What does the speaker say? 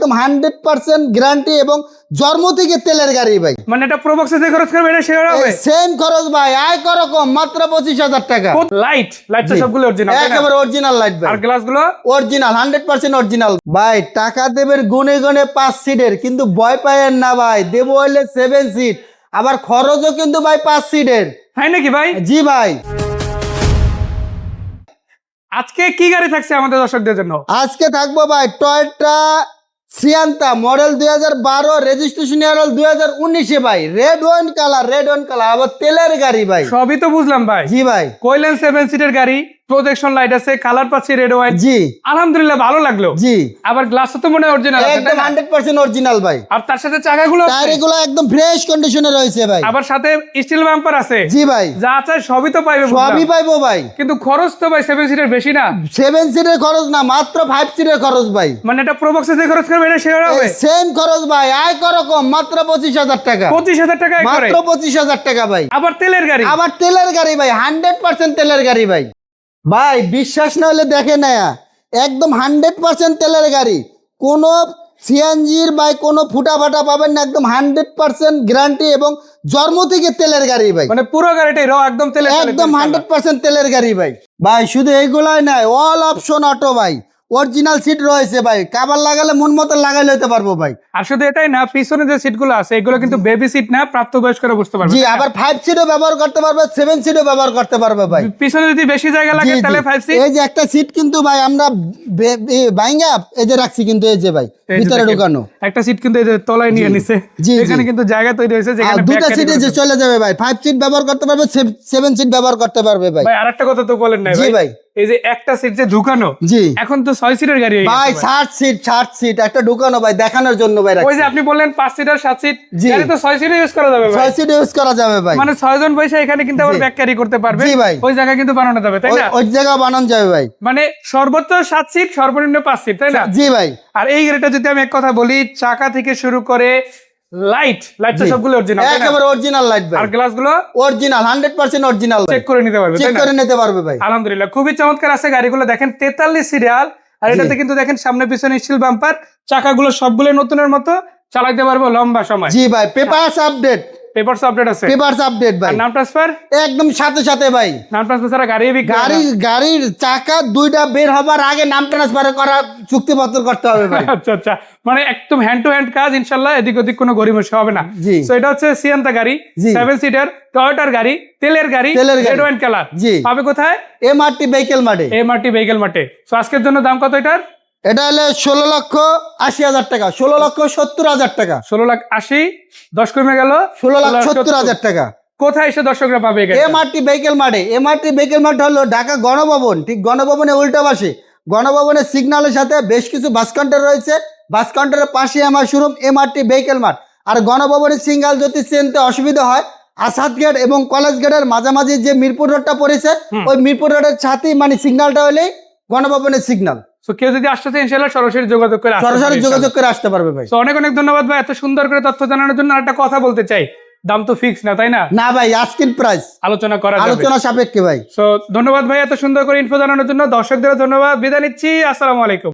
একদম hundred percent guarantee এবং জন্ম থেকে তেলের গাড়ি ভাই। মানে এটা প্রবক্সে যে খরচ করবে এটা শেয়ার হবে? সেম খরচ ভাই আয় করো কম মাত্র পঁচিশ হাজার টাকা। লাইট লাইট তো। সবগুলো অরিজিনাল একেবারে অরিজিনাল লাইট ভাই। আর গ্লাসগুলো অরিজিনাল হান্ড্রেড পার্সেন্ট অরিজিনাল ভাই টাকা দেবেন গুনে গুনে পাঁচ সিটের কিন্তু ভয় পায়েন না ভাই দেবো হইলে সেভেন সিট আবার খরচও কিন্তু ভাই পাঁচ সিটের তাই নাকি ভাই? জি ভাই। আজকে কি গাড়ি থাকছে আমাদের দর্শকদের জন্য? আজকে থাকব ভাই টয়টা সিয়ান্তা মডেল দুই হাজার বারো রেজিস্ট্রেশন ইয়ার দুই হাজার উনিশে ভাই। Red one colour red one colour আবার তেলের গাড়ি ভাই। সবই তো বুঝলাম ভাই। জি ভাই। কইলেন সেভেন সিটের গাড়ি? প্রোটেকশন লাইট আছে কালার পাচ্ছি রেড ওয়াইট জি। আলহামদুলিল্লাহ ভালো লাগল। জি। আবার গ্লাস তো মনে হয় অরিজিনাল একদম তাই না? হান্ড্রেড পার্সেন্ট অরিজিনাল ভাই। আর তার সাথে চাকাগুলো আছে। টায়ার এগুলো একদম ফ্রেশ কন্ডিশনে রয়েছে ভাই। আবার সাথে স্টিল বাম্পার আছে। জি ভাই। যা আছে সবই তো পাইবে সবই পাইবো ভাই। কিন্তু খরচ তো ভাই সেভেন সিটের বেশি না। সেভেন সিটের খরচ না মাত্র ফাইভ সিটের খরচ ভাই। মানে এটা প্রবক্সে যে খরচ করবে এটা শেয়ার হবে? সেম খরচ ভাই আয় করো কম মাত্র পঁচিশ হাজার টাকা। পঁচিশ হাজার টাকা মাত্র পঁচিশ হাজার টাকা ভাই। আবার তেলের গাড়ি। আবার তেলের গাড়ি ভাই হান্ড্রেড পার্সেন্ট তেলের গাড়ি ভাই। ভাই বিশ্বাস না হলে দেখে নেয়া একদম হান্ড্রেড পার্সেন্ট তেলের গাড়ি। কোনো সিএনজির বা কোনো ফুটা ফাটা পাবেন না একদম হান্ড্রেড পার্সেন্ট গ্যারান্টি এবং জন্ম থেকে তেলের গাড়ি ভাই। মানে পুরো গাড়িটাই র একদম তেলের একদম হান্ড্রেড পার্সেন্ট তেলের গাড়ি ভাই। ভাই শুধু এইগুলাই নাই অল অপশন অটো ভাই। অরিজিনাল সিট রয়েছে ভাই। কাবার লাগালে মন মতো লাগাইলে হতে পারব ভাই। আর শুধু এটাই না পিছনে যে সিটগুলো আছে এগুলো কিন্তু বেবি সিট না প্রাপ্তবয়স্করা বুঝতে পারবে। জি আবার ফাইভ সিটও ব্যবহার করতে পারবে সেভেন সিটও ব্যবহার করতে পারবে ভাই। পিছনে যদি বেশি জায়গা লাগে তাহলে ফাইভ সিট এই যে একটা সিট কিন্তু ভাই আমরা বাইঙ্গা এই যে রাখছি কিন্তু এই যে ভাই ভিতরে ঢুকানো। একটা সিট কিন্তু এই যে তলায় নিয়ে নিছে। এখানে কিন্তু জায়গা তৈরি হয়েছে আর যেখানে দুটা সিটে যে চলে যাবে ভাই। ফাইভ সিট ব্যবহার করতে পারবে সেভেন সিট ব্যবহার করতে পারবে ভাই। ভাই আরেকটা কথা তো বলেন না ভাই। জি ভাই। এই যে একটা সিট যে ঢুকানো জি। এখন তো ছয় সিটের গাড়ি ভাই। ষাট সিট ষাট সিট একটা ঢুকানো ভাই দেখানোর জন্য ভাই ওই যে আপনি বললেন পাঁচ সিটার সাত সিট গাড়ি তো ছয় সিটে ইউজ করা যাবে ভাই। ছয় সিট ইউজ করা যাবে ভাই। মানে ছয় জন পয়সা এখানে কিন্তু আবার। ব্যাক ক্যারি করতে পারবে। জি ভাই। ওই জায়গা কিন্তু বানানো যাবে তাই না? ওই জায়গা বানানো যাবে ভাই। মানে সর্বোচ্চ সাত সিট সর্বনিম্ন পাঁচ সিট তাই না? জি ভাই। আর এই গাড়িটা যদি আমি এক কথা বলি চাকা থেকে শুরু করে লাইট লাইটটা সবগুলো অরিজিনাল একেবারে অরিজিনাল লাইট ভাই। আর গ্লাসগুলো original hundred percent original check করে নিতে পারবে চেক করে নিতে পারবে ভাই। আলহামদুলিল্লাহ খুবই চমৎকার আছে গাড়িগুলো। দেখেন তেতাল্লিশ সিরিয়াল আর এটাতে কিন্তু দেখেন সামনে পিছনে স্টিল বাম্পার চাকাগুলো সবগুলো নতুনের মতো চালাইতে পারবে লম্বা সময়। জি ভাই পেপারস আপডেট পেপারস আপডেট আছে। পেপারস আপডেট ভাই। নাম ট্রান্সফার একদম সাথে সাথে ভাই। নাম ট্রান্সফার গাড়ি গাড়ির চাকা দুইটা বের হবার আগে নাম ট্রান্সফার করা চুক্তিপত্র করতে হবে ভাই। আচ্ছা আচ্ছা। মানে একদম হ্যান্ড টু হ্যান্ড কাজ ইনশাল্লাহ এদিক ওদিক কোনো গরিমসি হবে না। জি। তো এটা হচ্ছে সিয়ান্তা গাড়ি। সেভেন সিটার টয়োটার গাড়ি তেলের গাড়ি। রেড ওয়াইন কালার জি। পাবে কোথায়? এমআরটি ভেহিকেল মাঠে। এমআরটি ভেহিকেল মাঠে। তো আজকের জন্য দাম কত এটার? এটা হলে ষোলো লক্ষ আশি হাজার টাকা ষোলো লক্ষ সত্তর হাজার টাকা। ষোলো লাখ আশি দশ কমে গেল ষোলো লাখ সত্তর হাজার টাকা। কোথায় এসে দর্শকরা পাবে? এমআরটি ভেহিকেল মাঠে এমআরটি ভেহিকেল মাঠ হলো ঢাকা গণভবন ঠিক গণভবনের উল্টা পাশে। গণভবনের সিগন্যালের সাথে বেশ কিছু বাস কাউন্টার রয়েছে। বাস কাউন্টারের পাশে আমার শোরুম এমআরটি ভেহিকেল মাঠ। আর গণভবনের সিঙ্গাল যদি চিনতে অসুবিধা হয়। আসাদ গেট এবং কলেজ গেটের মাঝামাঝি যে মিরপুর রোডটা পড়েছে ওই মিরপুর রোডের সাথেই মানে সিগন্যালটা হলেই গণভবনের সিগন্যাল তো কেউ যদি আসতে চায় ইনশাল্লাহ সরাসরি যোগাযোগ করে সরাসরি যোগাযোগ করে আসতে পারবে ভাই। অনেক অনেক ধন্যবাদ ভাই এত সুন্দর করে তথ্য জানানোর জন্য। একটা কথা বলতে চাই দাম তো ফিক্স না তাই না? না ভাই আজকের প্রাইস আলোচনা করা আলোচনা সাপেক্ষে ভাই। তো ধন্যবাদ ভাই এত সুন্দর করে ইনফো জানানোর জন্য। দর্শকদের ধন্যবাদ বিদায় নিচ্ছি আসসালামু আলাইকুম।